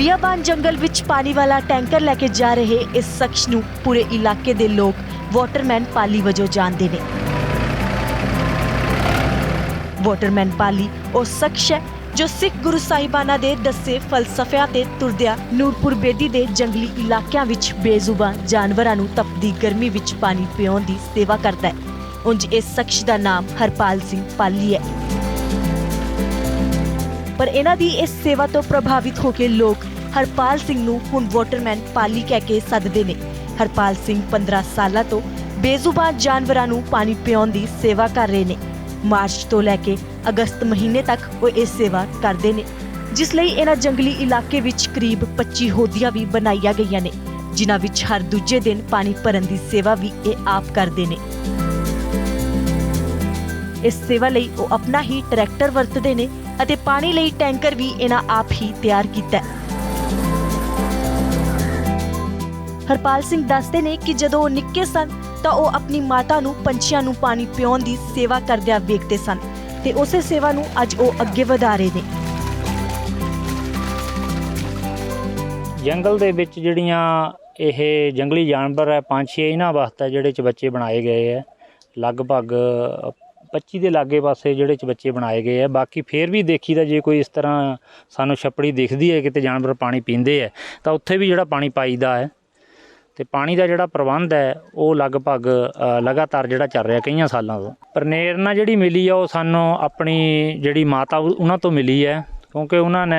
ਸੁਨਸਾਨ ਜੰਗਲ ਵਿੱਚ ਪਾਣੀ ਵਾਲਾ ਟੈਂਕਰ ਲੈ ਕੇ ਜਾ ਰਹੇ ਇਸ ਸ਼ਖਸ ਨੂੰ ਪੂਰੇ ਇਲਾਕੇ ਦੇ ਲੋਕ ਵਾਟਰਮੈਨ ਪਾਲੀ ਵਜੋਂ ਜਾਣਦੇ ਨੇ। ਵਾਟਰਮੈਨ ਪਾਲੀ ਉਹ ਸ਼ਖਸ ਹੈ ਜੋ ਸਿੱਖ ਗੁਰੂ ਸਾਹਿਬਾਨਾਂ ਦੇ ਦੱਸੇ ਫਲਸਫਿਆਂ ਤੇ ਤੁਰਦਿਆਂ ਨੂਰਪੁਰ ਬੇਦੀ ਦੇ ਜੰਗਲੀ ਇਲਾਕਿਆਂ ਵਿੱਚ ਬੇਜ਼ੁਬਾਨ ਜਾਨਵਰਾਂ ਨੂੰ ਤਪਦੀ ਗਰਮੀ ਵਿੱਚ ਪਾਣੀ ਪਿਉਣ ਦੀ ਸੇਵਾ ਕਰਦਾ ਹੈ। ਉਂਝ ਇਸ ਸ਼ਖਸ ਦਾ ਨਾਮ ਹਰਪਾਲ ਸਿੰਘ ਪਾਲੀ ਹੈ। ਪਰ ਇਹਨਾਂ ਦੀ ਇਸ ਸੇਵਾ ਤੋਂ ਪ੍ਰਭਾਵਿਤ ਹੋ ਕੇ ਲੋਕ ਹਰਪਾਲ ਸਿੰਘ ਨੂੰ ਹੁਣ ਵਾਟਰਮੈਨ ਪਾਲੀ ਕਹਿ ਕੇ ਸੱਦਦੇ ਨੇ। ਹਰਪਾਲ ਸਿੰਘ 15 ਸਾਲਾਂ ਤੋਂ ਬੇਜ਼ੁਬਾਨ ਜਾਨਵਰਾਂ ਨੂੰ ਪਾਣੀ ਪਿਆਉਣ ਦੀ ਸੇਵਾ ਕਰ ਰਹੇ ਨੇ। ਮਾਰਚ ਤੋਂ ਲੈ ਕੇ ਅਗਸਤ ਮਹੀਨੇ ਤੱਕ ਉਹ ਇਹ ਸੇਵਾ ਕਰਦੇ ਨੇ, ਜਿਸ ਲਈ ਇਹਨਾਂ ਜੰਗਲੀ ਇਲਾਕੇ ਵਿੱਚ ਕਰੀਬ 25 ਹੋਦੀਆਂ ਵੀ ਬਣਾਈਆਂ ਗਈਆਂ ਨੇ, ਜਿਨ੍ਹਾਂ ਵਿੱਚ ਹਰ ਦੂਜੇ ਦਿਨ ਪਾਣੀ ਭਰਨ ਦੀ ਸੇਵਾ ਵੀ ਇਹ ਆਪ ਕਰਦੇ ਨੇ। ਇਸ ਸੇਵਾ ਲਈ ਉਹ ਆਪਣਾ ਹੀ ਟਰੈਕਟਰ ਵਰਤਦੇ ਨੇ ਅਤੇ ਪਾਣੀ ਲਈ ਟੈਂਕਰ ਵੀ ਇਹਨਾਂ ਆਪ ਹੀ ਤਿਆਰ ਕੀਤਾ ਹੈ। ਹਰਪਾਲ ਸਿੰਘ ਦੱਸਦੇ ਨੇ ਕਿ ਜਦੋਂ ਉਹ ਨਿੱਕੇ ਸਨ, ਤਾਂ ਉਹ ਆਪਣੀ ਮਾਤਾ ਨੂੰ ਪੰਛੀਆਂ ਨੂੰ ਪਾਣੀ ਪਿਉਣ ਦੀ ਸੇਵਾ ਕਰਦਿਆਂ ਵੇਖਦੇ ਸਨ ਤੇ ਉਸੇ ਸੇਵਾ ਨੂੰ ਅੱਜ ਉਹ ਅੱਗੇ ਵਧਾ ਰਹੇ ਨੇ। ਜੰਗਲ ਦੇ ਵਿੱਚ ਜਿਹੜੀਆਂ ਇਹ ਜੰਗਲੀ ਜਾਨਵਰ ਹੈ, ਪੰਛੀ ਇਹਨਾਂ ਵਾਸਤੇ ਜਿਹੜੇ ਚ ਬੱਚੇ ਬਣਾਏ ਗਏ ਹੈ, ਲਗਭਗ 25 ਦੇ ਲਾਗੇ ਪਾਸੇ ਜਿਹੜੇ ਚ ਬੱਚੇ ਬਣਾਏ ਗਏ ਹੈ ਬਾਕੀ ਫੇਰ ਵੀ ਦੇਖੀਦਾ, ਜੇ ਕੋਈ ਇਸ ਤਰ੍ਹਾਂ ਸਾਨੂੰ ਛੱਪੜੀ ਦਿਖਦੀ ਹੈ, ਕਿਤੇ ਜਾਨਵਰ ਪਾਣੀ ਪੀਂਦੇ ਹੈ ਤਾਂ ਉੱਥੇ ਵੀ ਜਿਹੜਾ ਪਾਣੀ ਪਾਈਦਾ ਹੈ। ਤੇ ਪਾਣੀ ਦਾ ਜਿਹੜਾ ਪ੍ਰਬੰਧ ਹੈ, ਉਹ ਲਗਭਗ ਲਗਾਤਾਰ ਜਿਹੜਾ ਚੱਲ ਰਿਹਾ ਕਈਆਂ ਸਾਲਾਂ ਤੋਂ। ਪ੍ਰੇਰਨਾ ਜਿਹੜੀ ਮਿਲੀ ਆ, ਉਹ ਸਾਨੂੰ ਆਪਣੀ ਜਿਹੜੀ ਮਾਤਾ ਉਹਨਾਂ ਤੋਂ ਮਿਲੀ ਹੈ। ਕਿਉਂਕਿ ਉਹਨਾਂ ਨੇ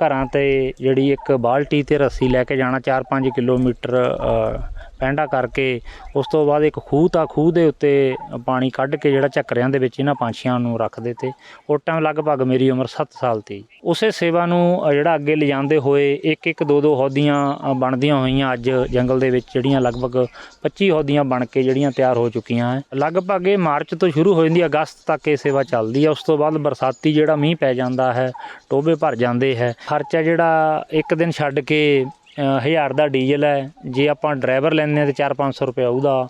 ਘਰਾਂ ਤੇ ਜਿਹੜੀ ਇੱਕ ਬਾਲਟੀ ਤੇ ਰੱਸੀ ਲੈ ਕੇ ਜਾਣਾ 4-5 ਕਿਲੋਮੀਟਰ ਪੈਂਡਾ ਕਰਕੇ ਉਸ ਤੋਂ ਬਾਅਦ ਇੱਕ ਖੂਹ ਤਾਂ ਖੂਹ ਦੇ ਉੱਤੇ ਪਾਣੀ ਕੱਢ ਕੇ ਜਿਹੜਾ ਝੱਕਰਿਆਂ ਦੇ ਵਿੱਚ ਇਹਨਾਂ ਪੰਛੀਆਂ ਨੂੰ ਰੱਖਦੇ ਤੇ ਉਹ ਟਾਈਮ ਲਗਭਗ ਮੇਰੀ ਉਮਰ 7 ਸਾਲ ਤੇ ਉਸੇ ਸੇਵਾ ਨੂੰ ਜਿਹੜਾ ਅੱਗੇ ਲਿਜਾਂਦੇ ਹੋਏ ਇੱਕ ਇੱਕ ਦੋ ਦੋ ਹੌਦੀਆਂ ਬਣਦੀਆਂ ਹੋਈਆਂ ਅੱਜ ਜੰਗਲ ਦੇ ਵਿੱਚ, ਜਿਹੜੀਆਂ ਲਗਭਗ 25 ਹੌਦੀਆਂ ਬਣ ਕੇ ਜਿਹੜੀਆਂ ਤਿਆਰ ਹੋ ਚੁੱਕੀਆਂ ਹੈ। ਲਗਭਗ ਇਹ ਮਾਰਚ ਤੋਂ ਸ਼ੁਰੂ ਹੋ ਜਾਂਦੀ ਹੈ, ਅਗਸਤ ਤੱਕ ਇਹ ਸੇਵਾ ਚੱਲਦੀ ਹੈ। ਉਸ ਤੋਂ ਬਾਅਦ ਬਰਸਾਤੀ ਜਿਹੜਾ ਮੀਂਹ ਪੈ ਜਾਂਦਾ ਹੈ ਟੋਬੇ ਭਰ ਜਾਂਦੇ ਹੈ। ਖਰਚਾ ਜਿਹੜਾ ਇੱਕ ਦਿਨ ਛੱਡ ਕੇ ਅ, ਹਜ਼ਾਰ ਦਾ ਡੀਜ਼ਲ ਹੈ। ਜੇ ਆਪਾਂ ਡਰਾਈਵਰ ਲੈਂਦੇ ਹਾਂ ਤੇ 4-500 ਰੁਪਏ ਉਹਦਾ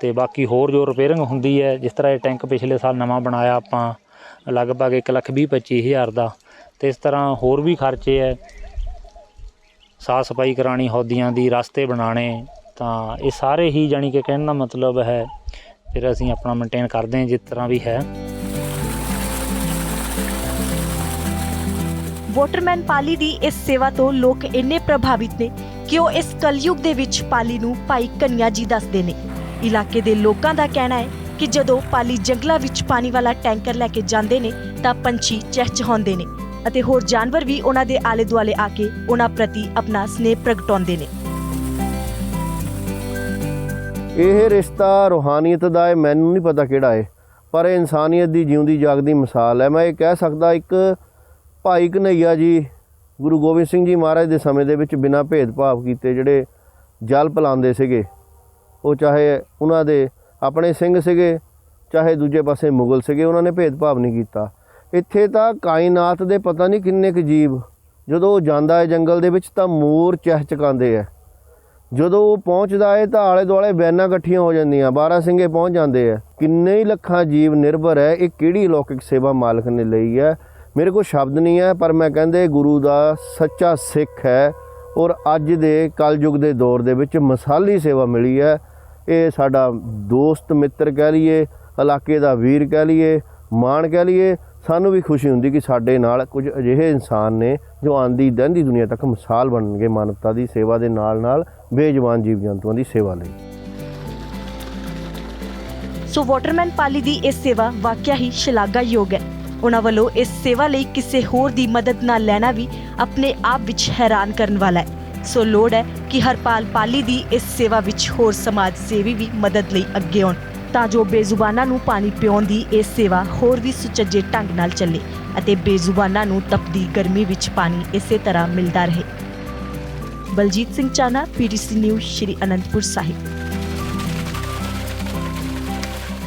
ਤੇ ਬਾਕੀ ਹੋਰ ਜੋ ਰਿਪੇਅਰਿੰਗ ਹੁੰਦੀ ਹੈ ਜਿਸ ਤਰ੍ਹਾਂ ਇਹ ਟੈਂਕ ਪਿਛਲੇ ਸਾਲ ਨਵਾਂ ਬਣਾਇਆ ਆਪਾਂ ਲਗਭਗ 1 ਲੱਖ ਵੀਹ ਪੱਚੀ ਹਜ਼ਾਰ ਦਾ। ਤੇ ਇਸ ਤਰ੍ਹਾਂ ਹੋਰ ਵੀ ਖਰਚੇ ਹੈ। ਸਾਫ਼ ਸਫ਼ਾਈ ਕਰਾਣੀ ਹੌਦੀਆਂ ਦੀ ਰਸਤੇ ਬਣਾਣੇ ਤਾਂ ਇਹ ਸਾਰੇ ਹੀ ਜਾਣੀ ਕਿ ਕਹਿਣ ਦਾ ਮਤਲਬ ਹੈ ਫਿਰ ਅਸੀਂ ਆਪਣਾ ਮੇਨਟੇਨ ਕਰਦੇ ਹਾਂ ਜਿਸ ਤਰ੍ਹਾਂ ਵੀ ਹੈ। ਵਾਟਰਮੈਨ ਪਾਲੀ ਦੀ ਇਸ ਸੇਵਾ ਤੋਂ ਲੋਕ ਇੰਨੇ ਪ੍ਰਭਾਵਿਤ ਨੇ ਕਿ ਉਹ ਇਸ ਕਲਯੁਗ ਦੇ ਵਿੱਚ ਪਾਲੀ ਨੂੰ ਭਾਈ ਕਨਿਆ ਜੀ ਦੱਸਦੇ ਨੇ। ਇਲਾਕੇ ਦੇ ਲੋਕਾਂ ਦਾ ਕਹਿਣਾ ਹੈ ਕਿ ਜਦੋਂ ਪਾਲੀ ਜੰਗਲਾਂ ਵਿੱਚ ਪਾਣੀ ਵਾਲਾ ਟੈਂਕਰ ਲੈ ਕੇ ਜਾਂਦੇ ਨੇ, ਤਾਂ ਪੰਛੀ ਚਹਿਚਹਾਉਂਦੇ ਨੇ ਅਤੇ ਹੋਰ ਜਾਨਵਰ ਵੀ ਉਹਨਾਂ ਦੇ ਆਲੇ ਦੁਆਲੇ ਆ ਕੇ ਉਹਨਾਂ ਪ੍ਰਤੀ ਆਪਣਾ ਸਨੇਹ ਪ੍ਰਗਟਾਉਂਦੇ ਨੇ। ਇਹ ਰਿਸ਼ਤਾ ਰੂਹਾਨੀਅਤ ਦਾ ਹੈ, ਮੈਨੂੰ ਨਹੀਂ ਪਤਾ ਕਿਹੜਾ ਹੈ, ਪਰ ਇਹ ਇਨਸਾਨੀਅਤ ਦੀ ਜਿਉਂਦੀ ਜਾਗਦੀ ਮਿਸਾਲ ਹੈ। ਮੈਂ ਇਹ ਕਹਿ ਸਕਦਾ ਇੱਕ ਭਾਈ ਕਨਈਆ ਜੀ, ਗੁਰੂ ਗੋਬਿੰਦ ਸਿੰਘ ਜੀ ਮਹਾਰਾਜ ਦੇ ਸਮੇਂ ਦੇ ਵਿੱਚ ਬਿਨਾਂ ਭੇਦਭਾਵ ਕੀਤੇ ਜਿਹੜੇ ਜਲ ਪਿਲਾਉਂਦੇ ਸੀਗੇ, ਉਹ ਚਾਹੇ ਉਹਨਾਂ ਦੇ ਆਪਣੇ ਸਿੰਘ ਸੀਗੇ, ਚਾਹੇ ਦੂਜੇ ਪਾਸੇ ਮੁਗਲ ਸੀਗੇ, ਉਹਨਾਂ ਨੇ ਭੇਦਭਾਵ ਨਹੀਂ ਕੀਤਾ। ਇੱਥੇ ਤਾਂ ਕਾਇਨਾਤ ਦੇ ਪਤਾ ਨਹੀਂ ਕਿੰਨੇ ਕੁ ਜੀਵ, ਜਦੋਂ ਉਹ ਜਾਂਦਾ ਹੈ ਜੰਗਲ ਦੇ ਵਿੱਚ ਤਾਂ ਮੋਰ ਚਹਿਚਕਾਉਂਦੇ ਆ। ਜਦੋਂ ਉਹ ਪਹੁੰਚਦਾ ਹੈ ਤਾਂ ਆਲੇ ਦੁਆਲੇ ਬੈਨਾਂ ਇਕੱਠੀਆਂ ਹੋ ਜਾਂਦੀਆਂ 12 ਸਿੰਘੇ ਪਹੁੰਚ ਜਾਂਦੇ ਆ। ਕਿੰਨੇ ਹੀ ਲੱਖਾਂ ਜੀਵ ਨਿਰਭਰ ਹੈ, ਇਹ ਕਿਹੜੀ ਲੌਕਿਕ ਸੇਵਾ ਮਾਲਕ ਨੇ ਲਈ ਹੈ? ਮੇਰੇ ਕੋਲ ਸ਼ਬਦ ਨਹੀਂ ਹੈ, ਪਰ ਮੈਂ ਕਹਿੰਦੇ ਗੁਰੂ ਦਾ ਸੱਚਾ ਸਿੱਖ ਹੈ ਔਰ ਅੱਜ ਦੇ ਕਲਯੁਗ ਦੇ ਦੌਰ ਦੇ ਵਿੱਚ ਮਸਾਲੀ ਸੇਵਾ ਮਿਲੀ ਹੈ। ਇਹ ਸਾਡਾ ਦੋਸਤ ਮਿੱਤਰ ਕਹਿ ਲਈਏ, ਇਲਾਕੇ ਦਾ ਵੀਰ ਕਹਿ ਲਈਏ ਮਾਣ ਕਹਿ ਲਈਏ, ਸਾਨੂੰ ਵੀ ਖੁਸ਼ੀ ਹੁੰਦੀ ਕਿ ਸਾਡੇ ਨਾਲ ਕੁਝ ਅਜਿਹੇ ਇਨਸਾਨ ਨੇ ਜੋ ਆਂਦੀ ਦਹਿੰਦੀ ਦੁਨੀਆ ਤੱਕ ਮਿਸਾਲ ਬਣਨਗੇ ਮਾਨਵਤਾ ਦੀ ਸੇਵਾ ਦੇ ਨਾਲ ਨਾਲ ਬੇਜਵਾਨ ਜੀਵ ਜੰਤੂਆਂ ਦੀ ਸੇਵਾ ਲਈ। ਸੋ ਵਾਟਰਮੈਨ ਪਾਲੀ ਦੀ ਇਹ ਸੇਵਾ ਵਾਕਿਆ ਹੀ ਸ਼ਲਾਘਾਯੋਗ ਹੈ। ਉਹਨਾਂ ਵੱਲੋਂ ਇਸ ਸੇਵਾ ਲਈ ਕਿਸੇ ਹੋਰ ਦੀ ਮਦਦ ਨਾ ਲੈਣਾ ਵੀ ਆਪਣੇ ਆਪ ਵਿੱਚ ਹੈਰਾਨ ਕਰਨ ਵਾਲਾ ਹੈ। ਸੋ ਲੋੜ ਹੈ ਕਿ ਹਰਪਾਲ ਪਾਲੀ ਦੀ ਇਸ ਸੇਵਾ ਵਿੱਚ ਹੋਰ ਸਮਾਜ ਸੇਵੀ ਵੀ ਮਦਦ ਲਈ ਅੱਗੇ ਆਉਣ, ਤਾਂ ਜੋ ਬੇਜ਼ੁਬਾਨਾਂ ਨੂੰ ਪਾਣੀ ਪਿਉਣ ਦੀ ਇਹ ਸੇਵਾ ਹੋਰ ਵੀ ਸੁਚੱਜੇ ਢੰਗ ਨਾਲ ਚੱਲੇ ਅਤੇ ਬੇਜ਼ੁਬਾਨਾਂ ਨੂੰ ਤਪਦੀ ਗਰਮੀ ਵਿੱਚ ਪਾਣੀ ਇਸੇ ਤਰ੍ਹਾਂ ਮਿਲਦਾ ਰਹੇ। Baljit Singh Chana PTC news, Shri Anandpur Sahib.